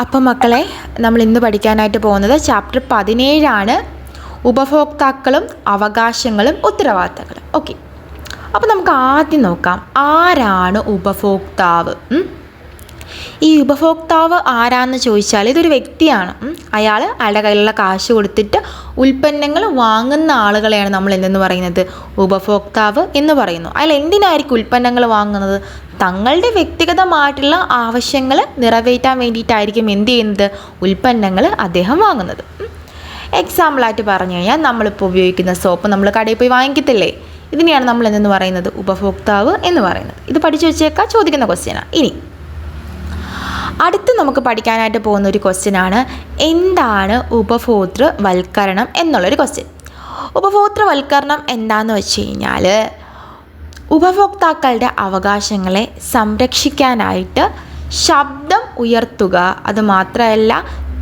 അപ്പം മക്കളെ നമ്മൾ ഇന്ന് പഠിക്കാനായിട്ട് പോകുന്നത് ചാപ്റ്റർ പതിനേഴാണ്. ഉപഭോക്താക്കളും അവകാശങ്ങളും ഉത്തരവാദിത്തങ്ങളും. ഓക്കെ അപ്പോൾ നമുക്ക് ആദ്യം നോക്കാം ആരാണ് ഉപഭോക്താവ്? ഈ ഉപഭോക്താവ് ആരാന്ന് ചോദിച്ചാൽ ഇതൊരു വ്യക്തിയാണ്. അയാൾ അയാളുടെ കയ്യിലുള്ള കാശ് കൊടുത്തിട്ട് ഉൽപ്പന്നങ്ങൾ വാങ്ങുന്ന ആളുകളെയാണ് നമ്മൾ എന്തെന്ന് പറയുന്നത്? ഉപഭോക്താവ് എന്ന് പറയുന്നു. അയാൾ എന്തിനായിരിക്കും ഉൽപ്പന്നങ്ങൾ വാങ്ങുന്നത്? തങ്ങളുടെ വ്യക്തിഗതമായിട്ടുള്ള ആവശ്യങ്ങൾ നിറവേറ്റാൻ വേണ്ടിയിട്ടായിരിക്കും എന്ത് ചെയ്യുന്നത്? ഉൽപ്പന്നങ്ങൾ അദ്ദേഹം വാങ്ങുന്നത്. എക്സാമ്പിളായിട്ട് പറഞ്ഞു കഴിഞ്ഞാൽ നമ്മളിപ്പോൾ ഉപയോഗിക്കുന്ന സോപ്പ് നമ്മൾ കടയിൽ പോയി വാങ്ങിക്കത്തില്ലേ? ഇതിനെയാണ് നമ്മൾ എന്തെന്ന് പറയുന്നത്? ഉപഭോക്താവ് എന്ന് പറയുന്നത്. ഇത് പഠിച്ചു വെച്ചേക്കാം ചോദിക്കുന്ന ക്വസ്റ്റ്യനാണ് ഇനി അടുത്ത് നമുക്ക് പഠിക്കാനായിട്ട് പോകുന്ന ഒരു ക്വസ്റ്റ്യൻ ആണ് എന്താണ് ഉപഭോക്തൃവൽക്കരണം എന്നുള്ളൊരു ക്വസ്റ്റ്യൻ. ഉപഭോക്തൃവൽക്കരണം എന്താന്ന് വെച്ച് കഴിഞ്ഞാൽ ഉപഭോക്താക്കളുടെ അവകാശങ്ങളെ സംരക്ഷിക്കാനായിട്ട് ശബ്ദം ഉയർത്തുക അത് മാത്രമല്ല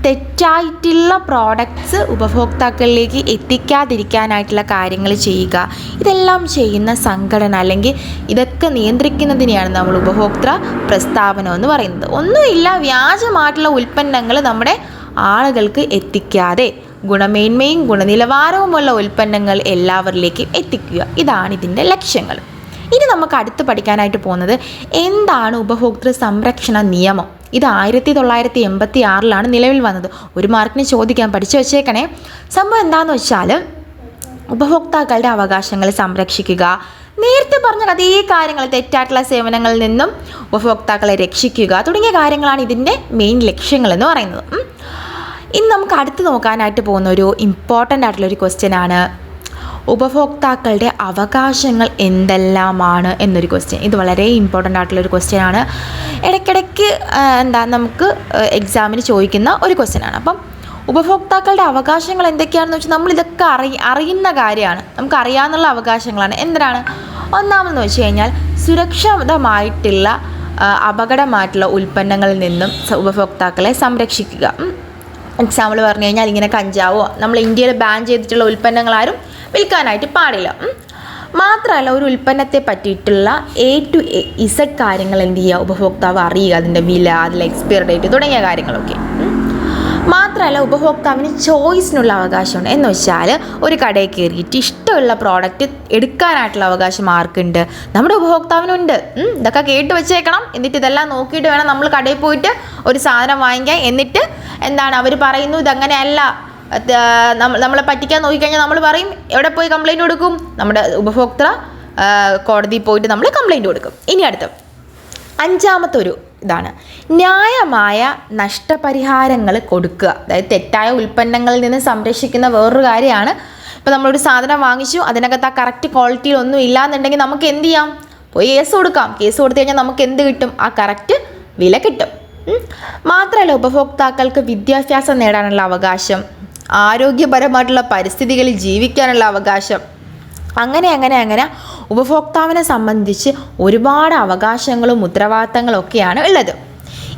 തെറ്റായിട്ടുള്ള പ്രോഡക്ട്സ് ഉപഭോക്താക്കളിലേക്ക് എത്തിക്കാതിരിക്കാനായിട്ടുള്ള കാര്യങ്ങൾ ചെയ്യുക. ഇതെല്ലാം ചെയ്യുന്ന സംഘടന അല്ലെങ്കിൽ ഇതൊക്കെ നിയന്ത്രിക്കുന്നതിനെയാണ് നമ്മൾ ഉപഭോക്തൃ പ്രസ്താവന എന്ന് പറയുന്നത്. ഒന്നുമില്ല വ്യാജമായിട്ടുള്ള ഉൽപ്പന്നങ്ങൾ നമ്മുടെ ആളുകൾക്ക് എത്തിക്കാതെ ഗുണമേന്മയും ഗുണനിലവാരവുമുള്ള ഉൽപ്പന്നങ്ങൾ എല്ലാവരിലേക്കും എത്തിക്കുക. ഇതാണ് ഇതിന്റെ ലക്ഷ്യങ്ങൾ. ഇനി നമുക്ക് അടുത്ത് പഠിക്കാനായിട്ട് പോകുന്നത് എന്താണ് ഉപഭോക്തൃ സംരക്ഷണ നിയമം? ഇത് ആയിരത്തി തൊള്ളായിരത്തി എൺപത്തി ആറിലാണ് നിലവിൽ വന്നത്. ഒരു മാർക്കിന് ചോദിക്കാൻ പഠിച്ചു വെച്ചേക്കണേ. സംഭവം എന്താണെന്ന് വെച്ചാൽ ഉപഭോക്താക്കളുടെ അവകാശങ്ങൾ സംരക്ഷിക്കുക. നേരത്തെ പറഞ്ഞ അതേ കാര്യങ്ങൾ തെറ്റായിട്ടുള്ള സേവനങ്ങളിൽ നിന്നും ഉപഭോക്താക്കളെ രക്ഷിക്കുക തുടങ്ങിയ കാര്യങ്ങളാണ് ഇതിന്റെ മെയിൻ ലക്ഷ്യങ്ങൾ എന്ന് പറയുന്നത് ഇനി നമുക്ക് അടുത്ത് നോക്കാനായിട്ട് പോകുന്ന ഒരു ഇമ്പോർട്ടന്റ് ആയിട്ടുള്ള ഒരു ക്വസ്റ്റ്യൻ ആണ്. ഉപഭോക്താക്കളുടെ അവകാശങ്ങൾ എന്തെല്ലാമാണ് എന്നൊരു ക്വസ്റ്റ്യൻ ഇത് വളരെ ഇമ്പോർട്ടന്റ് ആയിട്ടുള്ള ഒരു ക്വസ്റ്റ്യൻ ആണ്. ഇടയ്ക്കിടയ്ക്ക് എന്താ നമുക്ക് എക്സാമിന് ചോദിക്കുന്ന ഒരു ക്വസ്റ്റ്യൻ ആണ്. അപ്പം ഉപഭോക്താക്കളുടെ അവകാശങ്ങൾ എന്തൊക്കെയാണെന്ന് വെച്ചാൽ നമ്മൾ ഇതൊക്കെ അറി അറിയുന്ന കാര്യമാണ്. നമുക്ക് അറിയാവുന്ന അവകാശങ്ങളാണ്. എന്തിനാണ്? ഒന്നാമെന്ന് വെച്ച് കഴിഞ്ഞാൽ സുരക്ഷിതമായിട്ടുള്ള അപകടമായിട്ടുള്ള ഉൽപ്പന്നങ്ങളിൽ നിന്നും ഉപഭോക്താക്കളെ സംരക്ഷിക്കുക. എക്സാമ്പിൾ പറഞ്ഞു കഴിഞ്ഞാൽ ഇങ്ങനെ കഞ്ചാവോ? നമ്മൾ ഇന്ത്യയിൽ ബാൻ ചെയ്തിട്ടുള്ള ഉൽപ്പന്നങ്ങളാരും വിൽക്കാനായിട്ട് പാടില്ല. മാത്രമല്ല ഒരു ഉൽപ്പന്നത്തെ പറ്റിയിട്ടുള്ള എ ടു എ ഇസഡ് കാര്യങ്ങൾ എന്ത് ചെയ്യുക? ഉപഭോക്താവ് അറിയുക അതിന്റെ വില അതിലെ എക്സ്പയർ ഡേറ്റ് തുടങ്ങിയ കാര്യങ്ങളൊക്കെ. മാത്രമല്ല ഉപഭോക്താവിന് ചോയ്സിനുള്ള അവകാശമുണ്ട്. എന്ന് വെച്ചാൽ ഒരു കടയിൽ കയറിയിട്ട് ഇഷ്ടമുള്ള പ്രോഡക്റ്റ് എടുക്കാനായിട്ടുള്ള അവകാശം ആർക്കുണ്ട്? നമ്മുടെ ഉപഭോക്താവിനുണ്ട്. ഇതൊക്കെ കേട്ട് വെച്ചേക്കണം. എന്നിട്ട് ഇതെല്ലാം നോക്കിയിട്ട് വേണം നമ്മൾ കടയിൽ പോയിട്ട് ഒരു സാധനം വാങ്ങിക്കാൻ. എന്നിട്ട് എന്താണ്? അവർ പറയുന്നു ഇതങ്ങനെയല്ല. നമ്മളെ പറ്റിക്കാൻ നോക്കിക്കഴിഞ്ഞാൽ നമ്മൾ പറയും എവിടെ പോയി കംപ്ലൈന്റ് കൊടുക്കും? നമ്മുടെ ഉപഭോക്തൃ കോടതിയിൽ പോയിട്ട് നമ്മൾ കംപ്ലൈന്റ് കൊടുക്കും. ഇനി അടുത്ത അഞ്ചാമത്തെ ഒരു ഇതാണ്. ന്യായമായ നഷ്ടപരിഹാരങ്ങൾ കൊടുക്കുക. അതായത് തെറ്റായ ഉൽപ്പന്നങ്ങളിൽ നിന്ന് സംരക്ഷിക്കുന്ന വേറൊരു കാര്യമാണ്. ഇപ്പോൾ നമ്മളൊരു സാധനം വാങ്ങിച്ചു അതിനകത്ത് ആ കറക്റ്റ് ക്വാളിറ്റിയിൽ ഒന്നും ഇല്ലാന്നുണ്ടെങ്കിൽ നമുക്ക് എന്ത് ചെയ്യാം? പോയി കേസ് കൊടുക്കാം. കേസ് കൊടുത്തു കഴിഞ്ഞാൽ നമുക്ക് എന്ത് കിട്ടും? ആ കറക്റ്റ് വില കിട്ടും. മാത്രമല്ല ഉപഭോക്താക്കൾക്ക് വിദ്യാഭ്യാസം നേടാനുള്ള അവകാശം. ആരോഗ്യപരമായിട്ടുള്ള പരിസ്ഥിതികളിൽ ജീവിക്കാനുള്ള അവകാശം. അങ്ങനെ അങ്ങനെ അങ്ങനെ ഉപഭോക്താവിനെ സംബന്ധിച്ച് ഒരുപാട് അവകാശങ്ങളും ഉത്തരവാദിത്തങ്ങളും ഒക്കെയാണ് ഉള്ളത്.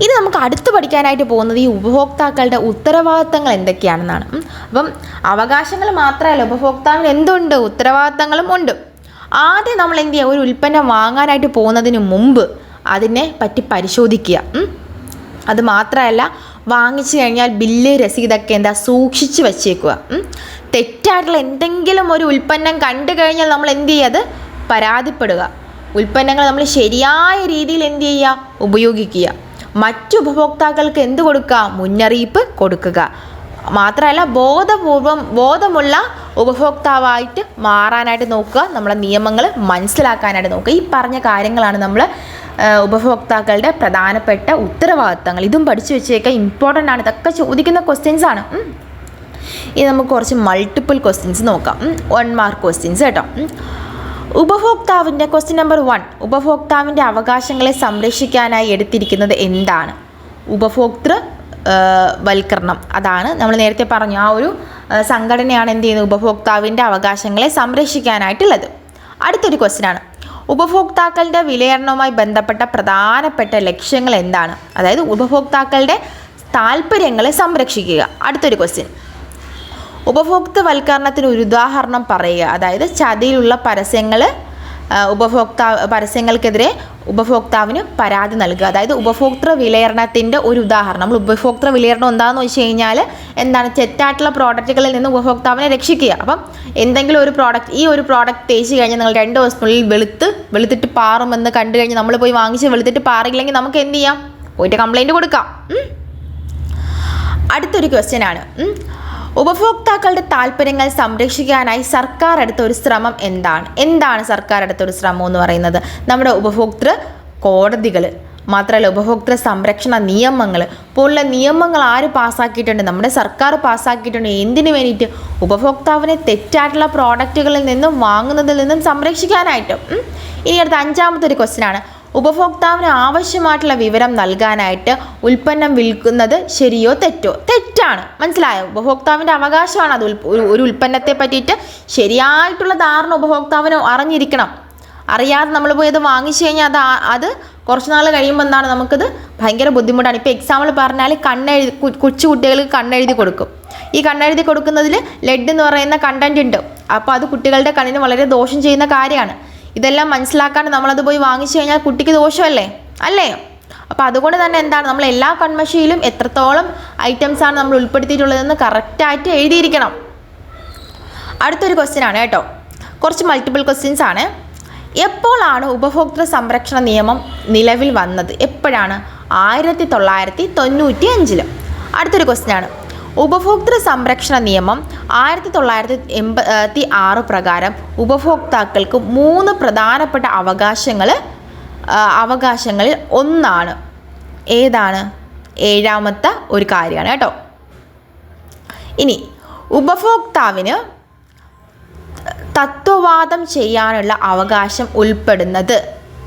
ഇത് നമുക്ക് അടുത്ത് പഠിക്കാനായിട്ട് പോകുന്നത് ഈ ഉപഭോക്താക്കളുടെ ഉത്തരവാദിത്തങ്ങൾ എന്തൊക്കെയാണെന്നാണ്. അപ്പം അവകാശങ്ങൾ മാത്രമല്ല ഉപഭോക്താവിന് എന്തുണ്ട്? ഉത്തരവാദിത്തങ്ങളും ഉണ്ട്. ആദ്യം നമ്മൾ എന്ത് ചെയ്യുക? ഒരു ഉൽപ്പന്നം വാങ്ങാനായിട്ട് പോകുന്നതിന് മുമ്പ് അതിനെ പറ്റി പരിശോധിക്കുക. അത് മാത്രമല്ല വാങ്ങിച്ചു കഴിഞ്ഞാൽ ബില്ല് രസീതൊക്കെ എന്താ സൂക്ഷിച്ച് വച്ചേക്കുക. തെറ്റായിട്ടുള്ള എന്തെങ്കിലും ഒരു ഉൽപ്പന്നം കണ്ടു കഴിഞ്ഞാൽ നമ്മൾ എന്ത് ചെയ്യുക? അത് പരാതിപ്പെടുക. ഉൽപ്പന്നങ്ങൾ നമ്മൾ ശരിയായ രീതിയിൽ എന്ത് ചെയ്യുക? ഉപയോഗിക്കുക. മറ്റു ഉപഭോക്താക്കൾക്ക് എന്ത് കൊടുക്കുക? മുന്നറിയിപ്പ് കൊടുക്കുക. മാത്രമല്ല ബോധപൂർവം ബോധമുള്ള ഉപഭോക്താവായിട്ട് മാറാനായിട്ട് നോക്കുക. നമ്മളെ നിയമങ്ങൾ മനസ്സിലാക്കാനായിട്ട് നോക്കുക. ഈ പറഞ്ഞ കാര്യങ്ങളാണ് നമ്മൾ ഉപഭോക്താക്കളുടെ പ്രധാനപ്പെട്ട ഉത്തരവാദിത്തങ്ങൾ. ഇതും പഠിച്ചു വെച്ചേക്കാൻ ഇമ്പോർട്ടന്റ് ആണ്. ഇതൊക്കെ ചോദിക്കുന്ന ക്വസ്റ്റ്യൻസ് ആണ്. ഇനി നമുക്ക് കുറച്ച് മൾട്ടിപ്പിൾ ക്വസ്റ്റ്യൻസ് നോക്കാം. വൺ മാർക്ക് ക്വസ്റ്റ്യൻസ് കേട്ടോ. ഉപഭോക്താവിന്റെ ക്വസ്റ്റ്യൻ നമ്പർ വൺ ഉപഭോക്താവിന്റെ അവകാശങ്ങളെ സംരക്ഷിക്കാനായി എടുത്തിരിക്കുന്നത് എന്താണ്? ഉപഭോക്തൃ വൽക്കരണം. അതാണ് നമ്മൾ നേരത്തെ പറഞ്ഞു. ആ ഒരു സംഘടനയാണ് എന്ത് ചെയ്യുന്നത്? ഉപഭോക്താവിന്റെ അവകാശങ്ങളെ സംരക്ഷിക്കാനായിട്ടുള്ളത്. അടുത്തൊരു ക്വസ്റ്റ്യൻ ആണ്. ഉപഭോക്താക്കളുടെ വിലയിരണവുമായി ബന്ധപ്പെട്ട പ്രധാനപ്പെട്ട ലക്ഷ്യങ്ങൾ എന്താണ്? അതായത് ഉപഭോക്താക്കളുടെ താല്പര്യങ്ങളെ സംരക്ഷിക്കുക. അടുത്തൊരു ക്വസ്റ്റ്യൻ ഉപഭോക്തൃവൽക്കരണത്തിന് ഒരു ഉദാഹരണം പറയുക. അതായത് ചതിയിലുള്ള പരസ്യങ്ങൾ ഉപഭോക്താ പരസ്യങ്ങൾക്കെതിരെ ഉപഭോക്താവിന് പരാതി നൽകുക. അതായത് ഉപഭോക്തൃ വിലയിരുണത്തിന്റെ ഒരു ഉദാഹരണം. നമ്മൾ ഉപഭോക്തൃ വിലയിരുണം എന്താണെന്ന് വെച്ച് കഴിഞ്ഞാൽ എന്താണ്? തെറ്റായിട്ടുള്ള പ്രോഡക്റ്റുകളിൽ നിന്ന് ഉപഭോക്താവിനെ രക്ഷിക്കുക. അപ്പം എന്തെങ്കിലും ഒരു പ്രോഡക്റ്റ് ഈ ഒരു പ്രോഡക്റ്റ് തേച്ച് കഴിഞ്ഞാൽ നിങ്ങൾ രണ്ട് ദിവസത്തിനുള്ളിൽ വെളുത്ത് വെളുത്തിട്ട് പാറുമെന്ന് കണ്ടു കഴിഞ്ഞാൽ നമ്മൾ പോയി വാങ്ങിച്ച് വെളുത്തിട്ട് പാറില്ലെങ്കിൽ നമുക്ക് എന്ത് ചെയ്യാം? പോയിട്ട് കംപ്ലൈന്റ് കൊടുക്കാം. അടുത്തൊരു ക്വസ്റ്റ്യൻ ആണ്. ഉപഭോക്താക്കളുടെ താല്പര്യങ്ങൾ സംരക്ഷിക്കാനായി സർക്കാർ എടുത്ത ഒരു ശ്രമം എന്താണ്? എന്താണ് സർക്കാർ എടുത്ത ഒരു ശ്രമം എന്ന് പറയുന്നത്? നമ്മുടെ ഉപഭോക്തൃ കോടതികൾ മാത്രമല്ല ഉപഭോക്തൃ സംരക്ഷണ നിയമങ്ങൾ. പോലുള്ള നിയമങ്ങൾ ആര് പാസ്സാക്കിയിട്ടുണ്ട് നമ്മുടെ സർക്കാർ പാസ്സാക്കിയിട്ടുണ്ട് എന്തിനു വേണ്ടിയിട്ട്? ഉപഭോക്താവിനെ തെറ്റായിട്ടുള്ള പ്രോഡക്റ്റുകളിൽ നിന്നും വാങ്ങുന്നതിൽ നിന്നും സംരക്ഷിക്കാനായിട്ട്. ഇനി അടുത്ത അഞ്ചാമത്തെ ഒരു ക്വസ്റ്റ്യൻ ആണ്. ഉപഭോക്താവിന് ആവശ്യമായിട്ടുള്ള വിവരം നൽകാനായിട്ട് ഉൽപ്പന്നം വിൽക്കുന്നത് ശരിയോ തെറ്റോ? തെറ്റാണ്. മനസ്സിലായോ? ഉപഭോക്താവിന്റെ അവകാശമാണ് അത് ഒരു- ഉൽപ്പന്നത്തെ പറ്റിയിട്ട് ശരിയായിട്ടുള്ള ധാരണ ഉപഭോക്താവിന് അറിഞ്ഞിരിക്കണം. അറിയാതെ നമ്മൾ പോയി അത് വാങ്ങിച്ചു കഴിഞ്ഞാൽ അത് അത് കുറച്ച് നാൾ കഴിയുമ്പോൾ എന്താണ്? നമുക്കത് ഭയങ്കര ബുദ്ധിമുട്ടാണ്. ഇപ്പോൾ എക്സാമ്പിൾ പറഞ്ഞാൽ കണ്ണെഴുതി കൊച്ചു കുട്ടികൾക്ക് കണ്ണെഴുതി കൊടുക്കും. ഈ കണ്ണെഴുതി കൊടുക്കുന്നതിൽ ലെഡ് എന്ന് പറയുന്ന കണ്ടന്റ് ഉണ്ട്. അപ്പോൾ അത് കുട്ടികളുടെ കണ്ണിന് വളരെ ദോഷം ചെയ്യുന്ന കാര്യമാണ്. ഇതെല്ലാം മനസ്സിലാക്കാണ്ട് നമ്മളത് പോയി വാങ്ങിച്ചു കഴിഞ്ഞാൽ കുട്ടിക്ക് ദോഷമല്ലേ? അല്ലേ? അപ്പോൾ അതുകൊണ്ട് തന്നെ എന്താണ്? നമ്മൾ എല്ലാ കൺമഷിയിലും എത്രത്തോളം ഐറ്റംസാണ് നമ്മൾ ഉൾപ്പെടുത്തിയിട്ടുള്ളതെന്ന് കറക്റ്റായിട്ട് എഴുതിയിരിക്കണം. അടുത്തൊരു ക്വസ്റ്റ്യൻ ആണ് കേട്ടോ. കുറച്ച് മൾട്ടിപ്പിൾ ക്വസ്റ്റ്യൻസ് ആണ്. എപ്പോഴാണ് ഉപഭോക്തൃ സംരക്ഷണ നിയമം നിലവിൽ വന്നത്? എപ്പോഴാണ്? ആയിരത്തി തൊള്ളായിരത്തി തൊണ്ണൂറ്റി അഞ്ചിൽ അടുത്തൊരു ക്വസ്റ്റ്യൻ ആണ്. ഉപഭോക്തൃ സംരക്ഷണ നിയമം ആയിരത്തി തൊള്ളായിരത്തി എൺപത്തി ആറ് പ്രകാരം ഉപഭോക്താക്കൾക്ക് മൂന്ന് പ്രധാനപ്പെട്ട അവകാശങ്ങൾ അവകാശങ്ങളിൽ ഒന്നാണ്. ഏതാണ്? ഏഴാമത്തെ ഒരു കാര്യമാണ് കേട്ടോ. ഇനി ഉപഭോക്താവിന് തത്വവാദം ചെയ്യാനുള്ള അവകാശം ഉൾപ്പെടുന്നത്.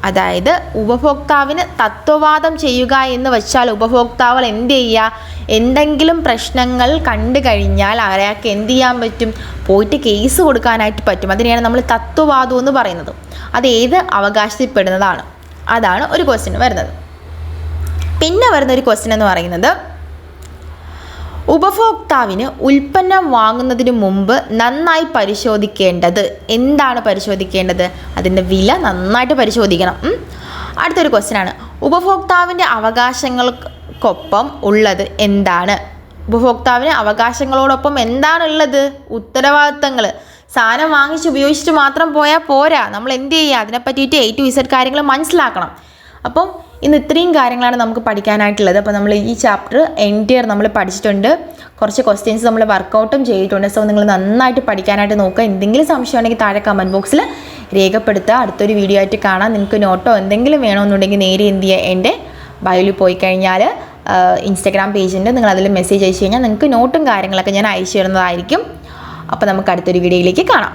അതായത് ഉപഭോക്താവിന് തത്വവാദം ചെയ്യുക എന്ന് വെച്ചാൽ ഉപഭോക്താവ് എന്ത് ചെയ്യുക? എന്തെങ്കിലും പ്രശ്നങ്ങൾ കണ്ടു കഴിഞ്ഞാൽ അയാൾക്ക് എന്ത് ചെയ്യാൻ പറ്റും? പോയിട്ട് കേസ് കൊടുക്കാനായിട്ട് പറ്റും. അതിനെയാണ് നമ്മൾ തത്വവാദം എന്ന് പറയുന്നത്. അത് ഏത് അവകാശത്തിൽപ്പെടുന്നതാണ്? അതാണ് ഒരു ക്വസ്റ്റ്യൻ വരുന്നത്. പിന്നെ വരുന്ന ഒരു ക്വസ്റ്റ്യൻ എന്ന് പറയുന്നത് ഉപഭോക്താവിന് ഉൽപ്പന്നം വാങ്ങുന്നതിന് മുമ്പ് നന്നായി പരിശോധിക്കേണ്ടത്. എന്താണ് പരിശോധിക്കേണ്ടത്? അതിന്റെ വില നന്നായിട്ട് പരിശോധിക്കണം. അടുത്തൊരു ക്വസ്റ്റ്യനാണ് ഉപഭോക്താവിന്റെ അവകാശങ്ങൾക്കൊപ്പം ഉള്ളത് എന്താണ്? ഉപഭോക്താവിന് അവകാശങ്ങളോടൊപ്പം എന്താണുള്ളത് ഉത്തരവാദിത്തങ്ങൾ. സാധനം വാങ്ങിച്ച് ഉപയോഗിച്ചിട്ട് മാത്രം പോയാൽ പോരാ. നമ്മൾ എന്ത് ചെയ്യുക? അതിനെ പറ്റിയിട്ട് എ ടു കാര്യങ്ങൾ മനസ്സിലാക്കണം. അപ്പം ഇന്ന് ഇത്രയും കാര്യങ്ങളാണ് നമുക്ക് പഠിക്കാനായിട്ടുള്ളത്. അപ്പോൾ നമ്മൾ ഈ ചാപ്റ്റർ എൻഡ് ഇയർ നമ്മൾ പഠിച്ചിട്ടുണ്ട്. കുറച്ച് ക്വസ്റ്റ്യൻസ് നമ്മൾ വർക്കൗട്ടും ചെയ്തിട്ടുണ്ട്. സോ നിങ്ങൾ നന്നായിട്ട് പഠിക്കാനായിട്ട് നോക്കുക. എന്തെങ്കിലും സംശയം ഉണ്ടെങ്കിൽ താഴെ കമന്റ് ബോക്സിൽ രേഖപ്പെടുത്തുക. അടുത്തൊരു വീഡിയോ ആയിട്ട് കാണാം. നിങ്ങൾക്ക് നോട്ടോ എന്തെങ്കിലും വേണമെന്നുണ്ടെങ്കിൽ നേരെ എന്ത് ചെയ്യുക? എന്റെ ബയോയിൽ പോയി കഴിഞ്ഞാൽ ഇൻസ്റ്റാഗ്രാം പേജുണ്ട് നിങ്ങൾ അതിൽ മെസ്സേജ് അയച്ചു കഴിഞ്ഞാൽ നിങ്ങൾക്ക് നോട്ടും കാര്യങ്ങളൊക്കെ ഞാൻ അയച്ചു തരുന്നതായിരിക്കും. അപ്പോൾ നമുക്ക് അടുത്തൊരു വീഡിയോയിലേക്ക് കാണാം.